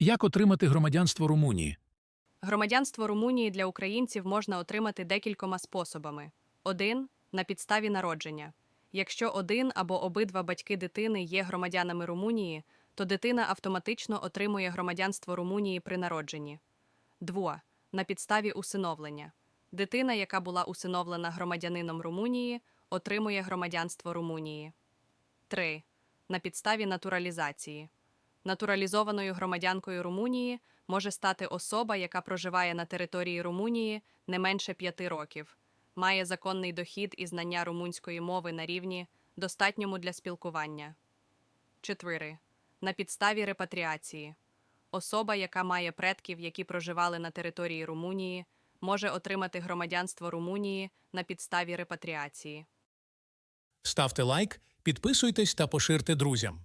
Як отримати громадянство Румунії? Громадянство Румунії для українців можна отримати декількома способами: один на підставі народження. Якщо один або обидва батьки дитини є громадянами Румунії, то дитина автоматично отримує громадянство Румунії при народженні. Два на підставі усиновлення. Дитина, яка була усиновлена громадянином Румунії, отримує громадянство Румунії. 3. На підставі натуралізації. Натуралізованою громадянкою Румунії може стати особа, яка проживає на території Румунії не менше п'яти років, має законний дохід і знання румунської мови на рівні, достатньому для спілкування. 4. На підставі репатріації. Особа, яка має предків, які проживали на території Румунії, може отримати громадянство Румунії на підставі репатріації. Ставте лайк, підписуйтесь та поширте друзям.